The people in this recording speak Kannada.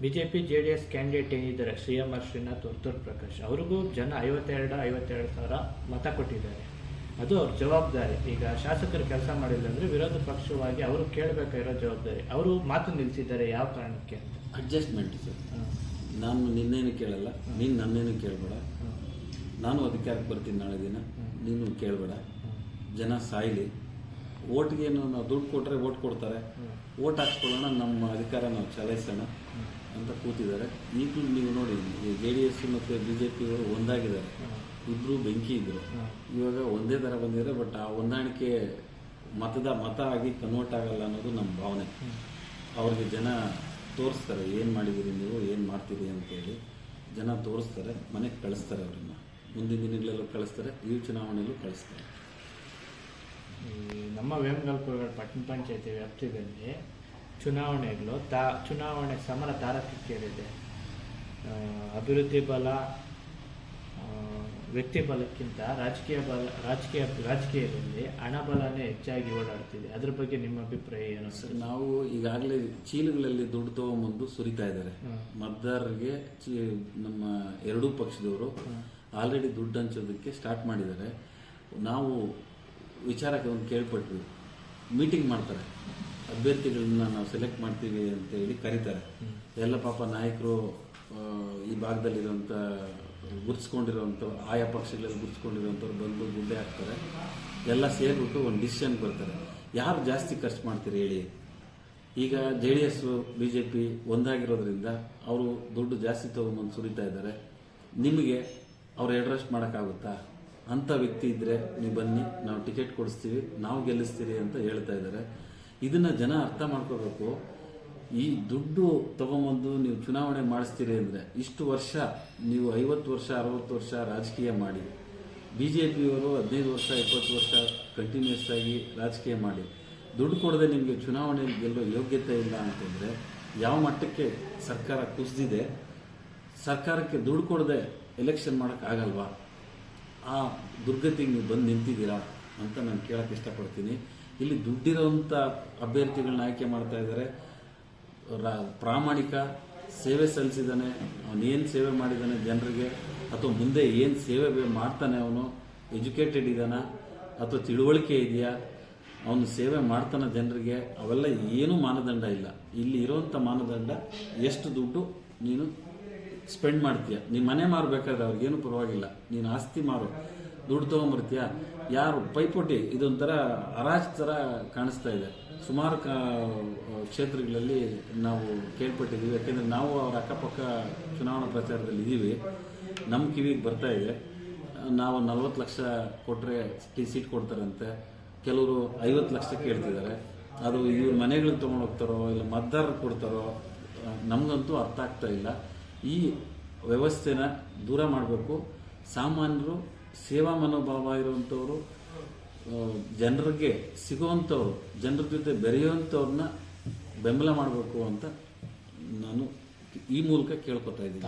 BJP J P J D S candidate ಏನಿದ್ದಾರೆ? C M R Srinath Uttar Prakash. ಅವ್ರಿಗೂ ಜನ ಐವತ್ತೆರಡು ಐವತ್ತೆರಡು ಸಾವಿರ ಮತ ಕೊಟ್ಟಿದ್ದಾರೆ. ಅದು ಅವ್ರ ಜವಾಬ್ದಾರಿ. ಈಗ ಶಾಸಕರು ಕೆಲಸ ಮಾಡಿಲ್ಲ ಅಂದರೆ ವಿರೋಧ ಪಕ್ಷವಾಗಿ ಅವರು ಕೇಳಬೇಕಾಗಿರೋ ಜವಾಬ್ದಾರಿ. ಅವರು ಮಾತು ನಿಲ್ಲಿಸಿದ್ದಾರೆ ಯಾವ ಕಾರಣಕ್ಕೆ ಅಂತ. ಅಡ್ಜಸ್ಟ್ಮೆಂಟ್ ಸರ್ ನಾನು ನಿನ್ನೇನು ಕೇಳಲ್ಲ. ನೀನು ನನ್ನೇನು ಕೇಳಬೇಡ. ನಾನು ಅಧಿಕಾರಕ್ಕೆ ಬರ್ತೀನಿ ನಾಳೆ ದಿನ. ನೀನು ಕೇಳಬೇಡ. ಜನ ಸಾಯ್ಲಿ. ಓಟ್ಗೇನು ನಾವು ದುಡ್ಡು ಕೊಟ್ಟರೆ ಓಟ್ ಕೊಡ್ತಾರೆ. ಓಟ್ ಹಾಕ್ಸ್ಕೊಳ್ಳೋಣ ನಮ್ಮ ಅಧಿಕಾರ ನಾವು ಚಲಾಯಿಸೋಣ. ಅಂತ ಕೂತಿದ್ದಾರೆ. ಈಗಲೂ ನೀವು ನೋಡಿ ಜೆ ಡಿ ಎಸ್ ಮತ್ತು ಬಿ ಜೆ ಪಿಯವರು ಒಂದಾಗಿದ್ದಾರೆ. ಇಬ್ಬರು ಬೆಂಕಿ ಇದ್ರು. ಇವಾಗ ಒಂದೇ ಥರ ಬಂದಿದ್ದಾರೆ ಬಟ್ ಆ ಹೊಂದಾಣಿಕೆ ಮತದ ಮತ ಆಗಿ ಕನ್ವರ್ಟ್ ಆಗಲ್ಲ ಅನ್ನೋದು ನಮ್ಮ ಭಾವನೆ. ಅವ್ರಿಗೆ ಜನ ತೋರಿಸ್ತಾರೆ ಏನು ಮಾಡಿದ್ದೀರಿ ನೀವು ಏನು ಮಾಡ್ತೀರಿ ಅಂತೇಳಿ. ಜನ ತೋರಿಸ್ತಾರೆ ಮನೆಗೆ ಕಳಿಸ್ತಾರೆ ಅವ್ರನ್ನ. ಮುಂದಿನ ದಿನಗಳಲ್ಲೂ ಕಳಿಸ್ತಾರೆ ಈ ಚುನಾವಣೆಯಲ್ಲೂ ಕಳಿಸ್ತಾರೆ. ಈ ನಮ್ಮ ವೇಮಗಲ್ಪುರ ಪಟ್ಟಣ ಪಂಚಾಯತಿ ವ್ಯಾಪ್ತಿಯಲ್ಲಿ ಚುನಾವಣೆಗಳು ತಾ ಚುನಾವಣೆ ಸಮರ ತಾರಕಕ್ಕೇರಿದೆ ಅಭಿವೃದ್ಧಿ ಬಲ ವ್ಯಕ್ತಿ ಬಲಕ್ಕಿಂತ ರಾಜಕೀಯ ಬಲ ರಾಜಕೀಯ ರಾಜಕೀಯದಲ್ಲಿ ಹಣ ಬಲನೇ ಹೆಚ್ಚಾಗಿ ಓಡಾಡ್ತಿದೆ. ಅದ್ರ ಬಗ್ಗೆ ನಿಮ್ಮ ಅಭಿಪ್ರಾಯ ಏನು ಸರ್? ನಾವು ಈಗಾಗಲೇ ಚೀಲಗಳಲ್ಲಿ ದುಡ್ಡು ತಗೊಂಬಂದು ಸುರಿತಾ ಇದ್ದಾರೆ. ಮತದಾರರಿಗೆ ನಮ್ಮ ಎರಡೂ ಪಕ್ಷದವರು ಆಲ್ರೆಡಿ ದುಡ್ಡು ಹಂಚೋದಕ್ಕೆ ಸ್ಟಾರ್ಟ್ ಮಾಡಿದ್ದಾರೆ. ನಾವು ವಿಚಾರಕ್ಕೆ ಒಂದು ಕೇಳ್ಪಟ್ವಿ. ಮೀಟಿಂಗ್ ಮಾಡ್ತಾರೆ. ಅಭ್ಯರ್ಥಿಗಳನ್ನ ನಾವು ಸೆಲೆಕ್ಟ್ ಮಾಡ್ತೀವಿ ಅಂತ ಹೇಳಿ ಕರೀತಾರೆ. ಎಲ್ಲ ಪಾಪ ನಾಯಕರು ಈ ಭಾಗದಲ್ಲಿರುವಂಥ ಗುರ್ಸ್ಕೊಂಡಿರೋವಂಥವ್ರು ಆಯಾ ಪಕ್ಷಗಳಲ್ಲಿ ಗುರ್ಸ್ಕೊಂಡಿರೋವಂಥವ್ರು ಬಂದು ಗುಡ್ಡೆ ಹಾಕ್ತಾರೆ. ಎಲ್ಲ ಸೇರಿಬಿಟ್ಟು ಒಂದು ಡಿಸಿಷನ್ ಬರ್ತಾರೆ. ಯಾರು ಜಾಸ್ತಿ ಖರ್ಚು ಮಾಡ್ತೀರಿ ಹೇಳಿ? ಈಗ J D S B J P ಒಂದಾಗಿರೋದ್ರಿಂದ ಅವರು ದುಡ್ಡು ಜಾಸ್ತಿ ತಗೊಂಬಂದು ಸುರಿತಾ ಇದ್ದಾರೆ. ನಿಮಗೆ ಅವ್ರು ಎಡ್ರೆಸ್ಟ್ ಮಾಡೋಕ್ಕಾಗುತ್ತಾ? ಅಂಥ ವ್ಯಕ್ತಿ ಇದ್ದರೆ ನೀವು ಬನ್ನಿ ನಾವು ಟಿಕೆಟ್ ಕೊಡಿಸ್ತೀವಿ ನಾವು ಗೆಲ್ಲಿಸ್ತೀರಿ ಅಂತ ಹೇಳ್ತಾ ಇದ್ದಾರೆ. ಇದನ್ನು ಜನ ಅರ್ಥ ಮಾಡ್ಕೋಬೇಕು. ಈ ದುಡ್ಡು ತಗೊಂಬಂದು ನೀವು ಚುನಾವಣೆ ಮಾಡಿಸ್ತೀರಿ ಅಂದರೆ ಇಷ್ಟು ವರ್ಷ ನೀವು ಐವತ್ತು ವರ್ಷ, ಅರವತ್ತು ವರ್ಷ ರಾಜಕೀಯ ಮಾಡಿ. ಬಿ ಜೆ ಪಿಯವರು ಹದಿನೈದು ವರ್ಷ, ಇಪ್ಪತ್ತು ವರ್ಷ ಕಂಟಿನ್ಯೂಸ್ ಆಗಿ ರಾಜಕೀಯ ಮಾಡಿ. ದುಡ್ಡು ಕೊಡದೆ ನಿಮಗೆ ಚುನಾವಣೆ ಗೆಲ್ಲೋ ಯೋಗ್ಯತೆ ಇಲ್ಲ ಅಂತಂದರೆ ಯಾವ ಮಟ್ಟಕ್ಕೆ ಸರ್ಕಾರ ಕುಸಿದಿದೆ, ಸರ್ಕಾರಕ್ಕೆ ದುಡ್ಡು ಕೊಡದೆ ಎಲೆಕ್ಷನ್ ಮಾಡೋಕ್ಕಾಗಲ್ವಾ ಆ ದುರ್ಗತಿಗೆ ನೀವು ಬಂದು ನಿಂತಿದ್ದೀರಾ ಅಂತ ನಾನು ಕೇಳಕ್ಕೆ ಇಷ್ಟಪಡ್ತೀನಿ. ಇಲ್ಲಿ ದುಡ್ಡಿರುವಂಥ ಅಭ್ಯರ್ಥಿಗಳನ್ನ ಆಯ್ಕೆ ಮಾಡ್ತಾ ಇದ್ದಾರೆ. ಪ್ರಾಮಾಣಿಕ ಸೇವೆ ಸಲ್ಲಿಸಿದ್ದಾನೆ. ಅವನೇನು ಸೇವೆ ಮಾಡಿದ್ದಾನೆ ಜನರಿಗೆ, ಅಥವಾ ಮುಂದೆ ಏನು ಸೇವೆ ಮಾಡ್ತಾನೆ ಅವನು, ಎಜುಕೇಟೆಡ್ ಇದ್ದಾನ, ಅಥವಾ ತಿಳುವಳಿಕೆ ಇದೆಯಾ, ಅವನು ಸೇವೆ ಮಾಡ್ತಾನೆ ಜನರಿಗೆ, ಅವೆಲ್ಲ ಏನೂ ಮಾನದಂಡ ಇಲ್ಲ. ಇಲ್ಲಿ ಇರೋವಂಥ ಮಾನದಂಡ, ಎಷ್ಟು ದುಡ್ಡು ನೀನು ಸ್ಪೆಂಡ್ ಮಾಡ್ತೀಯ. ನೀನು ಮನೆ ಮಾರಬೇಕಾದ್ರೆ ಅವ್ರಿಗೇನು ಪರವಾಗಿಲ್ಲ. ನೀನು ಆಸ್ತಿ ಮಾರು. ದುಡ್ಡು ತೊಗೊಂಬರ್ತೀಯ? ಯಾರು? ಪೈಪೋಟಿ. ಇದೊಂಥರ ಅರಾಜ್ ಥರ ಕಾಣಿಸ್ತಾ ಇದೆ. ಸುಮಾರು ಕ್ಷೇತ್ರಗಳಲ್ಲಿ ನಾವು ಕೇಳ್ಪಟ್ಟಿದ್ದೀವಿ. ಯಾಕೆಂದರೆ ನಾವು ಅವ್ರ ಅಕ್ಕಪಕ್ಕ ಚುನಾವಣಾ ಪ್ರಚಾರದಲ್ಲಿ ಇದ್ದೀವಿ. ನಮ್ಮ ಕಿವಿಗೆ ಬರ್ತಾ ಇದೆ. ನಾವು ನಲ್ವತ್ತು ಲಕ್ಷ ಕೊಟ್ಟರೆ ಟಿ ಸೀಟ್ ಕೊಡ್ತಾರಂತೆ. ಕೆಲವರು ಐವತ್ತು ಲಕ್ಷ ಕೇಳ್ತಿದ್ದಾರೆ ಅದು ಇವ್ರ ಮನೆಗಳಿಗೆ ತೊಗೊಂಡು ಹೋಗ್ತಾರೋ ಇಲ್ಲ ಮತದಾರರು ಕೊಡ್ತಾರೋ, ನಮಗಂತೂ ಅರ್ಥ ಆಗ್ತಾ ಇಲ್ಲ. ಈ ವ್ಯವಸ್ಥೆನ ದೂರ ಮಾಡಬೇಕು. ಸಾಮಾನ್ಯರು ಸೇವಾ ಮನೋಭಾವ ಇರುವಂಥವರು ಜನರಿಗೆ ಸಿಗುವಂಥವ್ರು ಜನರ ಜೊತೆ ಬೆರೆಯುವಂಥವ್ರನ್ನ ಬೆಂಬಲ ಮಾಡಬೇಕು ಅಂತ ನಾನು ಈ ಮೂಲಕ ಕೇಳ್ಕೊತಾ ಇದ್ದೀನಿ.